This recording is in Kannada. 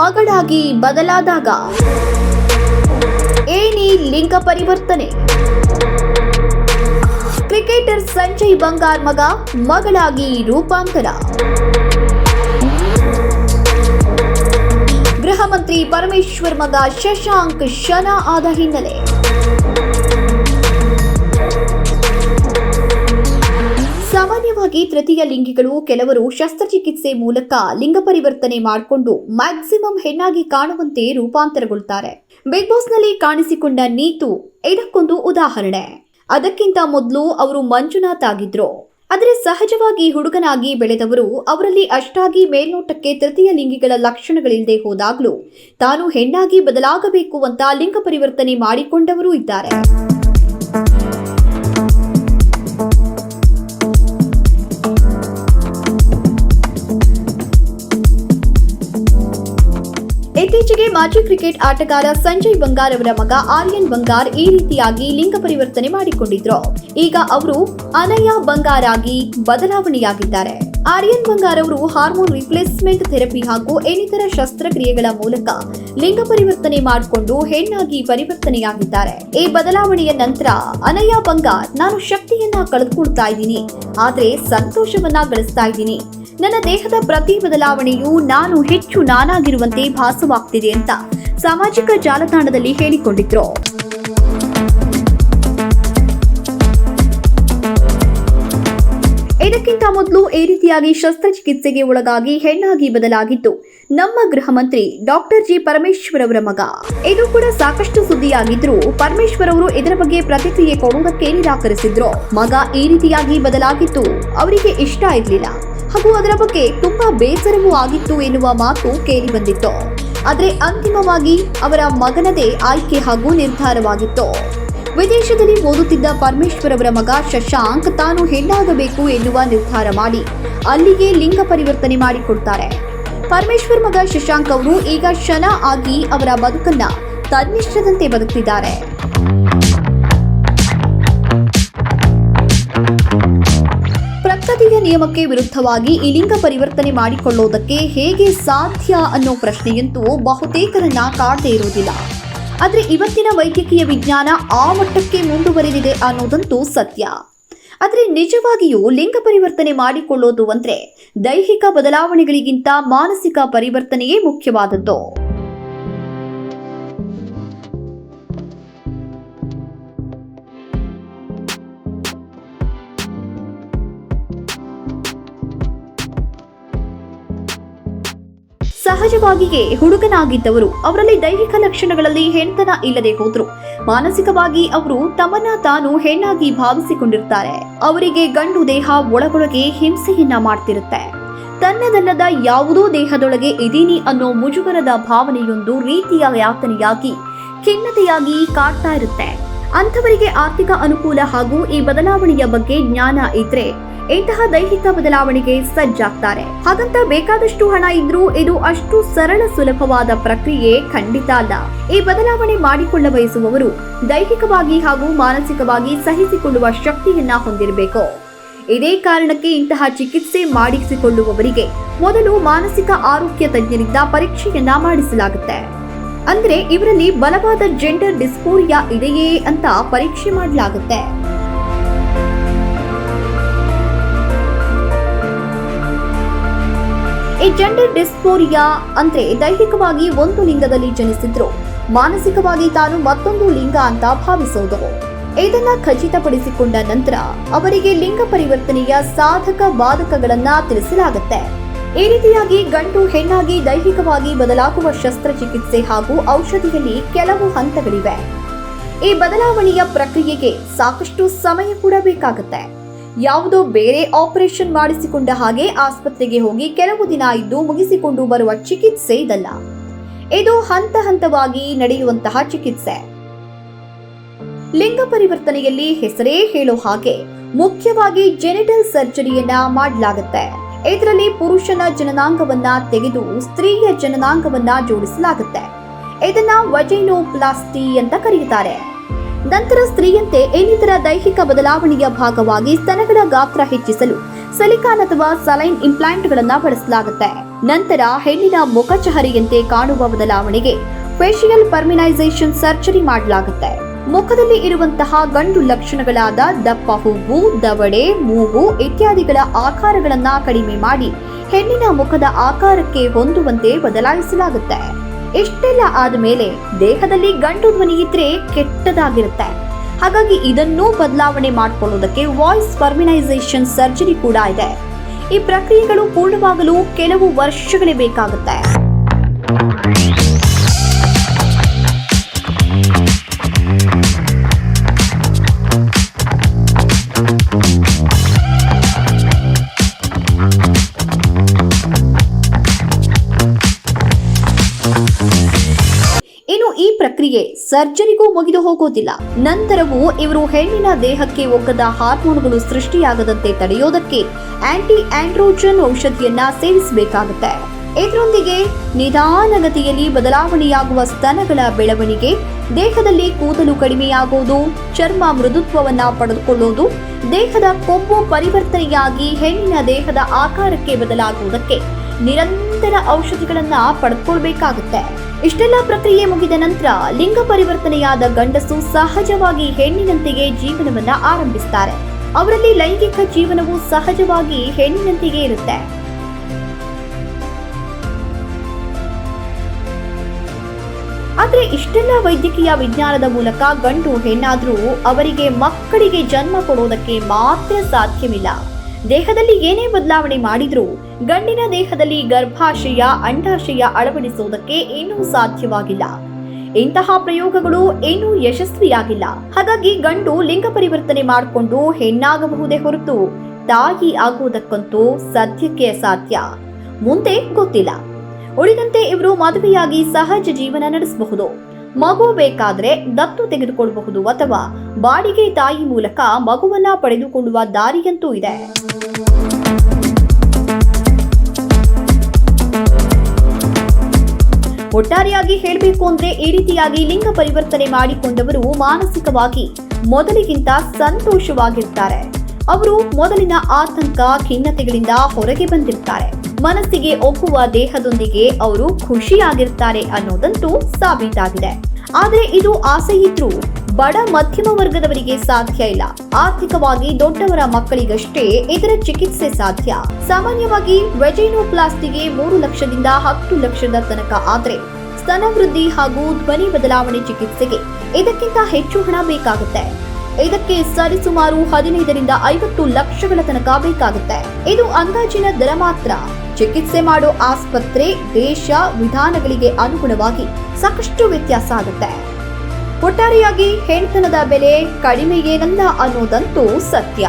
ಮಗಳಾಗಿ ಬದಲಾದಾಗ. ಏನಿ ಲಿಂಗ ಪರಿವರ್ತನೆ. ಕ್ರಿಕೆಟರ್ ಸಂಜಯ್ ಬಂಗಾರ್ ಮಗ ಮಗಳಾಗಿ ರೂಪಾಂತರ. ಗೃಹ ಮಂತ್ರಿ ಪರಮೇಶ್ವರ್ ಮಗ ಶಶಾಂಕ್ ಶನ ಆದ ಹಿನ್ನೆಲೆ. ಸಾಮಾನ್ಯವಾಗಿ ತೃತೀಯ ಲಿಂಗಿಗಳು ಕೆಲವರು ಶಸ್ತ್ರಚಿಕಿತ್ಸೆ ಮೂಲಕ ಲಿಂಗ ಪರಿವರ್ತನೆ ಮಾಡಿಕೊಂಡು ಮ್ಯಾಕ್ಸಿಮಮ್ ಹೆಣ್ಣಾಗಿ ಕಾಣುವಂತೆ ರೂಪಾಂತರಗೊಳ್ತಾರೆ. ಬಿಗ್ ಬಾಸ್ನಲ್ಲಿ ಕಾಣಿಸಿಕೊಂಡ ನೀತು ಇದಕ್ಕೊಂದು ಉದಾಹರಣೆ. ಅದಕ್ಕಿಂತ ಮೊದಲು ಅವರು ಮಂಜುನಾಥ್ ಆಗಿದ್ರು. ಆದರೆ ಸಹಜವಾಗಿ ಹುಡುಗನಾಗಿ ಬೆಳೆದವರು ಅವರಲ್ಲಿ ಅಷ್ಟಾಗಿ ಮೇಲ್ನೋಟಕ್ಕೆ ತೃತೀಯ ಲಿಂಗಿಗಳ ಲಕ್ಷಣಗಳಿಲ್ಲದೆ ಹೋದಾಗಲೂ ತಾನು ಹೆಣ್ಣಾಗಿ ಬದಲಾಗಬೇಕು ಅಂತ ಲಿಂಗ ಪರಿವರ್ತನೆ ಮಾಡಿಕೊಂಡವರೂ ಇದ್ದಾರೆ. ಇತ್ತೀಚೆಗೆ ಮಾಜಿ ಕ್ರಿಕೆಟ್ ಆಟಗಾರ ಸಂಜಯ್ ಬಂಗಾರ್ ಅವರ ಮಗ ಆರ್ಯನ್ ಬಂಗಾರ್ ಈ ರೀತಿಯಾಗಿ ಲಿಂಗ ಪರಿವರ್ತನೆ ಮಾಡಿಕೊಂಡಿದ್ರು. ಈಗ ಅವರು ಅನಯ ಬಂಗಾರ್ ಆಗಿ ಬದಲಾವಣೆಯಾಗಿದ್ದಾರೆ. ಆರ್ಯನ್ ಬಂಗಾರ್ ಅವರು ಹಾರ್ಮೋನ್ ರಿಪ್ಲೇಸ್ಮೆಂಟ್ ಥೆರಪಿ ಹಾಗೂ ಇನ್ನಿತರ ಶಸ್ತ್ರಕ್ರಿಯೆಗಳ ಮೂಲಕ ಲಿಂಗ ಪರಿವರ್ತನೆ ಮಾಡಿಕೊಂಡು ಹೆಣ್ಣಾಗಿ ಪರಿವರ್ತನೆಯಾಗಿದ್ದಾರೆ. ಈ ಬದಲಾವಣೆಯ ನಂತರ ಅನಯ ಬಂಗಾರ್, ನಾನು ಶಕ್ತಿಯನ್ನ ಕಳೆದುಕೊಳ್ತಾ ಇದ್ದೀನಿ, ಆದ್ರೆ ಸಂತೋಷವನ್ನ ಗಳಿಸ್ತಾ ಇದ್ದೀನಿ. ನನ್ನ ದೇಹದ ಪ್ರತಿ ಬದಲಾವಣೆಯು ನಾನು ಹೆಚ್ಚು ನಾನಾಗಿರುವಂತೆ ಭಾಸವಾಗ್ತಿದೆ ಅಂತ ಸಾಮಾಜಿಕ ಜಾಲತಾಣದಲ್ಲಿ ಹೇಳಿಕೊಂಡಿದ್ರು. ಇದಕ್ಕಿಂತ ಮೊದಲು ಈ ರೀತಿಯಾಗಿ ಶಸ್ತ್ರಚಿಕಿತ್ಸೆಗೆ ಒಳಗಾಗಿ ಹೆಣ್ಣಾಗಿ ಬದಲಾಗಿದ್ದು, ನಮ್ಮ ಗೃಹ ಮಂತ್ರಿ ಡಾಕ್ಟರ್ ಜಿ ಪರಮೇಶ್ವರ್ ಅವರ ಮಗ. ಇದು ಕೂಡ ಸಾಕಷ್ಟು ಸುದ್ದಿಯಾಗಿದ್ರು ಪರಮೇಶ್ವರ್ ಅವರು ಇದರ ಬಗ್ಗೆ ಪ್ರತಿಕ್ರಿಯೆ ಕೊಡುವುದಕ್ಕೆ ನಿರಾಕರಿಸಿದ್ರು. ಮಗ ಈ ರೀತಿಯಾಗಿ ಬದಲಾಗಿದ್ದು ಅವರಿಗೆ ಇಷ್ಟ ಇರಲಿಲ್ಲ. ಹಾಗೂ ಅದರ ಬಗ್ಗೆ ತುಂಬಾ ಬೇಸರವೂ ಆಗಿತ್ತು ಎನ್ನುವ ಮಾತು ಕೇಳಿ ಬಂದಿತ್ತು. ಆದರೆ ಅಂತಿಮವಾಗಿ ಅವರ ಮಗನದೇ ಆಯ್ಕೆ ಹಾಗೂ ನಿರ್ಧಾರವಾಗಿತ್ತು. ವಿದೇಶದಲ್ಲಿ ಓದುತ್ತಿದ್ದ ಪರಮೇಶ್ವರ್ ಅವರ ಮಗ ಶಶಾಂಕ್ ತಾನು ಹೆಣ್ಣಾಗಬೇಕು ಎನ್ನುವ ನಿರ್ಧಾರ ಮಾಡಿ ಅಲ್ಲಿಗೆ ಲಿಂಗ ಪರಿವರ್ತನೆ ಮಾಡಿಕೊಡ್ತಾರೆ. ಪರಮೇಶ್ವರ್ ಮಗ ಶಶಾಂಕ್ ಅವರು ಈಗ ಶನ ಆಗಿ ಅವರ ಬದುಕನ್ನ ತನ್ನಿಷ್ಟದಂತೆ ಬದುಕ್ತಿದ್ದಾರೆ. ನಿಯಮಕ್ಕೆ ವಿರುದ್ಧವಾಗಿ ಈ ಲಿಂಗ ಪರಿವರ್ತನೆ ಮಾಡಿಕೊಳ್ಳೋದಕ್ಕೆ ಹೇಗೆ ಸಾಧ್ಯ ಅನ್ನೋ ಪ್ರಶ್ನೆಯಂತೂ ಬಹುತೇಕರನ್ನ ಕಾಡದೇ ಇರುವುದಿಲ್ಲ. ಆದರೆ ಇವತ್ತಿನ ವೈದ್ಯಕೀಯ ವಿಜ್ಞಾನ ಆ ಮಟ್ಟಕ್ಕೆ ಮುಂದುವರೆದಿದೆ ಅನ್ನೋದಂತೂ ಸತ್ಯ. ಆದರೆ ನಿಜವಾಗಿಯೂ ಲಿಂಗ ಪರಿವರ್ತನೆ ಮಾಡಿಕೊಳ್ಳೋದು ಅಂದರೆ ದೈಹಿಕ ಬದಲಾವಣೆಗಳಿಗಿಂತ ಮಾನಸಿಕ ಪರಿವರ್ತನೆಯೇ ಮುಖ್ಯವಾದದ್ದು. ಸಹಜವಾಗಿಯೇ ಹುಡುಗನಾಗಿದ್ದವರು, ಅವರಲ್ಲಿ ದೈಹಿಕ ಲಕ್ಷಣಗಳಲ್ಲಿ ಹೆಣ್ತನ ಇಲ್ಲದೆ ಹೋದ್ರು. ಮಾನಸಿಕವಾಗಿ ಅವರು ತಮ್ಮನ್ನ ತಾನು ಹೆಣ್ಣಾಗಿ ಭಾವಿಸಿಕೊಂಡಿರ್ತಾರೆ. ಅವರಿಗೆ ಗಂಡು ದೇಹ ಒಳಗೊಳಗೆ ಹಿಂಸೆಯನ್ನ ಮಾಡ್ತಿರುತ್ತೆ. ತನ್ನದಲ್ಲದ ಯಾವುದೋ ದೇಹದೊಳಗೆ ಇದೀನಿ ಅನ್ನೋ ಮುಜುಗರದ ಭಾವನೆಯೊಂದು ರೀತಿಯ ಯಾತನೆಯಾಗಿ, ಖಿನ್ನತೆಯಾಗಿ ಕಾಡ್ತಾ ಇರುತ್ತೆ. ಅಂಥವರಿಗೆ ಆರ್ಥಿಕ ಅನುಕೂಲ ಹಾಗೂ ಈ ಬದಲಾವಣೆಯ ಬಗ್ಗೆ ಜ್ಞಾನ ಇದ್ರೆ ಇಂತಹ ದೈಹಿಕ ಬದಲಾವಣೆಗೆ ಸಜ್ಜಾಗ್ತಾರೆ. ಹಾಗಂತ ಬೇಕಾದಷ್ಟು ಹಣ ಇದ್ರೂ ಇದು ಅಷ್ಟು ಸರಳ ಸುಲಭವಾದ ಪ್ರಕ್ರಿಯೆ ಖಂಡಿತ ಅಲ್ಲ. ಈ ಬದಲಾವಣೆ ಮಾಡಿಕೊಳ್ಳ ಬಯಸುವವರು ದೈಹಿಕವಾಗಿ ಹಾಗೂ ಮಾನಸಿಕವಾಗಿ ಸಹಿಸಿಕೊಳ್ಳುವ ಶಕ್ತಿಯನ್ನ ಹೊಂದಿರಬೇಕು. ಇದೇ ಕಾರಣಕ್ಕೆ ಇಂತಹ ಚಿಕಿತ್ಸೆ ಮಾಡಿಸಿಕೊಳ್ಳುವವರಿಗೆ ಮೊದಲು ಮಾನಸಿಕ ಆರೋಗ್ಯ ತಜ್ಞರಿಂದ ಪರೀಕ್ಷೆಯನ್ನ ಮಾಡಿಸಲಾಗುತ್ತೆ. ಅಂದ್ರೆ ಇವರಲ್ಲಿ ಬಲವಾದ ಜೆಂಡರ್ ಡಿಸ್ಪೋರಿಯಾ ಇದೆಯೇ ಅಂತ ಪರೀಕ್ಷೆ ಮಾಡಲಾಗುತ್ತೆ. ಈ ಜೆಂಡರ್ ಡಿಸ್ಫೋರಿಯಾ ಅಂದ್ರೆ ದೈಹಿಕವಾಗಿ ಒಂದು ಲಿಂಗದಲ್ಲಿ ಜನಿಸಿದ್ರು. ಮಾನಸಿಕವಾಗಿ ತಾನು ಮತ್ತೊಂದು ಲಿಂಗ ಅಂತ ಭಾವಿಸೋದು ಇದನ್ನ ಖಚಿತಪಡಿಸಿಕೊಂಡ ನಂತರ ಅವರಿಗೆ ಲಿಂಗ ಪರಿವರ್ತನೆಯ ಸಾಧಕ ಬಾಧಕಗಳನ್ನ ತಿಳಿಸಲಾಗುತ್ತೆ. ಈ ರೀತಿಯಾಗಿ ಗಂಡು ಹೆಣ್ಣಾಗಿ ದೈಹಿಕವಾಗಿ ಬದಲಾಗುವ ಶಸ್ತ್ರಚಿಕಿತ್ಸೆ ಹಾಗೂ ಔಷಧಿಯಲ್ಲಿ ಕೆಲವು ಹಂತಗಳಿವೆ. ಈ ಬದಲಾವಣೆಯ ಪ್ರಕ್ರಿಯೆಗೆ ಸಾಕಷ್ಟು ಸಮಯ ಕೂಡ ಬೇಕಾಗುತ್ತೆ. ಯಾವುದೋ ಬೇರೆ ಆಪರೇಷನ್ ಮಾಡಿಸಿಕೊಂಡ ಹಾಗೆ ಆಸ್ಪತ್ರೆಗೆ ಹೋಗಿ ಕೆಲವು ದಿನ ಇದ್ದು ಮುಗಿಸಿಕೊಂಡು ಬರುವ ಚಿಕಿತ್ಸೆ ಇದಲ್ಲ. ಇದು ಹಂತ ಹಂತವಾಗಿ ನಡೆಯುವಂತಹ ಚಿಕಿತ್ಸೆ. ಲಿಂಗ ಪರಿವರ್ತನೆಯಲ್ಲಿ ಹೆಸರೇ ಹೇಳೋ ಹಾಗೆ ಮುಖ್ಯವಾಗಿ ಜೆನಿಟಲ್ ಸರ್ಜರಿಯನ್ನ ಮಾಡಲಾಗುತ್ತೆ. ಇದರಲ್ಲಿ ಪುರುಷನ ಜನನಾಂಗವನ್ನ ತೆಗೆದು ಸ್ತ್ರೀಯ ಜನನಾಂಗವನ್ನ ಜೋಡಿಸಲಾಗುತ್ತೆ. ಇದನ್ನ ವಜೈನೋಪ್ಲಾಸ್ಟಿ ಅಂತ ಕರೆಯುತ್ತಾರೆ ನಂತರ ಸ್ತ್ರೀಯಂತೆ ಇನ್ನಿತರ ದೈಹಿಕ ಬದಲಾವಣೆಯ ಭಾಗವಾಗಿ ಸ್ತನಗಳ ಗಾತ್ರ ಹೆಚ್ಚಿಸಲು ಸಲಿಕಾನ್ ಅಥವಾ ಸಲೈನ್ ಇಂಪ್ಲಾಂಟ್ಗಳನ್ನು ಬಳಸಲಾಗುತ್ತೆ. ನಂತರ ಹೆಣ್ಣಿನ ಮುಖಚಹರೆಯಂತೆ ಕಾಣುವ ಬದಲಾವಣೆಗೆ ಫೇಶಿಯಲ್ ಪರ್ಮಿನೈಸೇಷನ್ ಸರ್ಜರಿ ಮಾಡಲಾಗುತ್ತೆ. ಮುಖದಲ್ಲಿ ಇರುವಂತಹ ಗಂಡು ಲಕ್ಷಣಗಳಾದ ದಪ್ಪ ಹೂವು, ದವಡೆ, ಮೂಗು ಇತ್ಯಾದಿಗಳ ಆಕಾರಗಳನ್ನ ಕಡಿಮೆ ಮಾಡಿ ಹೆಣ್ಣಿನ ಮುಖದ ಆಕಾರಕ್ಕೆ ಹೊಂದುವಂತೆ ಬದಲಾಯಿಸಲಾಗುತ್ತೆ. ಇಷ್ಟೆಲ್ಲ ಆದಮೇಲೆ ದೇಹದಲ್ಲಿ ಗಂಡು ಧ್ವನಿ ಇದ್ರೆ ಕೆಟ್ಟದಾಗಿರುತ್ತೆ. ಹಾಗಾಗಿ ಇದನ್ನೂ ಬದಲಾವಣೆ ಮಾಡಿಕೊಳ್ಳೋದಕ್ಕೆ ವಾಯ್ಸ್ ಫರ್ಮಿನೈಸೇಷನ್ ಸರ್ಜರಿ ಕೂಡ ಇದೆ. ಈ ಪ್ರಕ್ರಿಯೆಗಳು ಪೂರ್ಣವಾಗಲು ಕೆಲವು ವರ್ಷಗಳೇ ಬೇಕಾಗುತ್ತೆ. ಪ್ರಕ್ರಿಯೆ ಸರ್ಜರಿಗೂ ಮುಗಿದು ಹೋಗೋದಿಲ್ಲ. ನಂತರವೂ ಇವರು ಹೆಣ್ಣಿನ ದೇಹಕ್ಕೆ ಒಗ್ಗದ ಹಾರ್ಮೋನ್ಗಳು ಸೃಷ್ಟಿಯಾಗದಂತೆ ತಡೆಯೋದಕ್ಕೆ ಆಂಟಿ ಆಂಡ್ರೋಜನ್ ಔಷಧಿಯನ್ನ ಸೇವಿಸಬೇಕಾಗುತ್ತೆ. ಇದರೊಂದಿಗೆ ನಿಧಾನಗತಿಯಲ್ಲಿ ಬದಲಾವಣೆಯಾಗುವ ಸ್ತನಗಳ ಬೆಳವಣಿಗೆ, ದೇಹದಲ್ಲಿ ಕೂದಲು ಕಡಿಮೆಯಾಗುವುದು ಚರ್ಮ ಮೃದುತ್ವವನ್ನ ಪಡೆದುಕೊಳ್ಳುವುದು ದೇಹದ ಕೊಬ್ಬು ಪರಿವರ್ತನೆಯಾಗಿ ಹೆಣ್ಣಿನ ದೇಹದ ಆಕಾರಕ್ಕೆ ಬದಲಾಗುವುದಕ್ಕೆ ನಿರಂತರ ಔಷಧಿಗಳನ್ನ ಪಡೆದುಕೊಳ್ಬೇಕಾಗುತ್ತೆ ಇಷ್ಟೆಲ್ಲ ಪ್ರಕ್ರಿಯೆ ಮುಗಿದ ನಂತರ ಲಿಂಗ ಪರಿವರ್ತನೆಯಾದ ಗಂಡಸು ಸಹಜವಾಗಿ ಹೆಣ್ಣಿನಂತೆಯೇ ಜೀವನವನ್ನ ಆರಂಭಿಸ್ತಾರೆ. ಅವರಲ್ಲಿ ಲೈಂಗಿಕ ಜೀವನವು ಸಹಜವಾಗಿ ಹೆಣ್ಣಿನಂತೆಯೇ ಇರುತ್ತೆ. ಆದ್ರೆ ಇಷ್ಟೆಲ್ಲ ವೈದ್ಯಕೀಯ ವಿಜ್ಞಾನದ ಮೂಲಕ ಗಂಡು ಹೆಣ್ಣಾದ್ರೂ ಅವರಿಗೆ ಮಕ್ಕಳಿಗೆ ಜನ್ಮ ಕೊಡೋದಕ್ಕೆ ಮಾತ್ರ ಸಾಧ್ಯವಿಲ್ಲ. ದೇಹದಲ್ಲಿ ಏನೇ ಬದಲಾವಣೆ ಮಾಡಿದ್ರೂ ಗಂಡಿನ ದೇಹದಲ್ಲಿ ಗರ್ಭಾಶಯ, ಅಂಡಾಶಯ ಅಳವಡಿಸುವುದಕ್ಕೆ ಇನ್ನೂ ಸಾಧ್ಯವಾಗಿಲ್ಲ. ಇಂತಹ ಪ್ರಯೋಗಗಳು ಇನ್ನೂ ಯಶಸ್ವಿಯಾಗಿಲ್ಲ. ಹಾಗಾಗಿ ಗಂಡು ಲಿಂಗ ಪರಿವರ್ತನೆ ಮಾಡಿಕೊಂಡು ಹೆಣ್ಣಾಗಬಹುದೇ ಹೊರತು ತಾಯಿ ಆಗುವುದಕ್ಕಂತೂ ಸದ್ಯಕ್ಕೆ ಅಸಾಧ್ಯ. ಮುಂದೆ ಗೊತ್ತಿಲ್ಲ. ಉಳಿದಂತೆ ಇವರು ಮದುವೆಯಾಗಿ ಸಹಜ ಜೀವನ ನಡೆಸಬಹುದು. ಮಗು ಬೇಕಾದ್ರೆ ದತ್ತು ತೆಗೆದುಕೊಳ್ಳಬಹುದು ಅಥವಾ ಬಾಡಿಗೆ ತಾಯಿ ಮೂಲಕ ಮಗುವನ್ನ ಪಡೆದುಕೊಳ್ಳುವ ದಾರಿಯಂತೂ ಇದೆ. ಒಟ್ಟಾರೆಯಾಗಿ ಹೇಳಬೇಕು ಅಂದ್ರೆ ಈ ರೀತಿಯಾಗಿ ಲಿಂಗ ಪರಿವರ್ತನೆ ಮಾಡಿಕೊಂಡವರು ಮಾನಸಿಕವಾಗಿ ಮೊದಲಿಗಿಂತ ಸಂತೋಷವಾಗಿರ್ತಾರೆ. ಅವರು ಮೊದಲಿನ ಆತಂಕ, ಖಿನ್ನತೆಗಳಿಂದ ಹೊರಗೆ ಬಂದಿರ್ತಾರೆ. ಮನಸ್ಸಿಗೆ ಒಪ್ಪುವ ದೇಹದೊಂದಿಗೆ ಅವರು ಖುಷಿಯಾಗಿರ್ತಾರೆ ಅನ್ನೋದಂತೂ ಸಾಬೀತಾಗಿದೆ. ಆದರೆ ಇದು ಆಸೆ ಬಡ ಮಧ್ಯಮ ವರ್ಗದವರಿಗೆ ಸಾಧ್ಯ ಇಲ್ಲ. ಆರ್ಥಿಕವಾಗಿ ದೊಡ್ಡವರ ಮಕ್ಕಳಿಗಷ್ಟೇ ಇದರ ಚಿಕಿತ್ಸೆ ಸಾಧ್ಯ. ಸಾಮಾನ್ಯವಾಗಿ ವೆಜೈನೋಪ್ಲಾಸ್ಟಿಗೆ ಮೂರು ಲಕ್ಷದಿಂದ ಹತ್ತು ಲಕ್ಷದ ತನಕ ಆದರೆ ಸ್ತನ ವೃದ್ಧಿ ಹಾಗೂ ಧ್ವನಿ ಬದಲಾವಣೆ ಚಿಕಿತ್ಸೆಗೆ ಇದಕ್ಕಿಂತ ಹೆಚ್ಚು ಹಣ ಬೇಕಾಗುತ್ತೆ. ಇದಕ್ಕೆ ಸರಿಸುಮಾರು ಹದಿನೈದರಿಂದ ಐವತ್ತು ಲಕ್ಷಗಳ ತನಕ ಬೇಕಾಗುತ್ತೆ. ಇದು ಅಂದಾಜಿನ ದರ ಮಾತ್ರ. ಚಿಕಿತ್ಸೆ ಮಾಡೋ ಆಸ್ಪತ್ರೆ, ದೇಶ, ವಿಧಾನಗಳಿಗೆ ಅನುಗುಣವಾಗಿ ಸಾಕಷ್ಟು ವ್ಯತ್ಯಾಸ ಆಗುತ್ತೆ. ಒಟ್ಟಾರೆಯಾಗಿ ಹೆಣ್ತನದ ಬೆಲೆ ಕಡಿಮೆ ಏನಲ್ಲ ಅನ್ನೋದಂತೂ ಸತ್ಯ.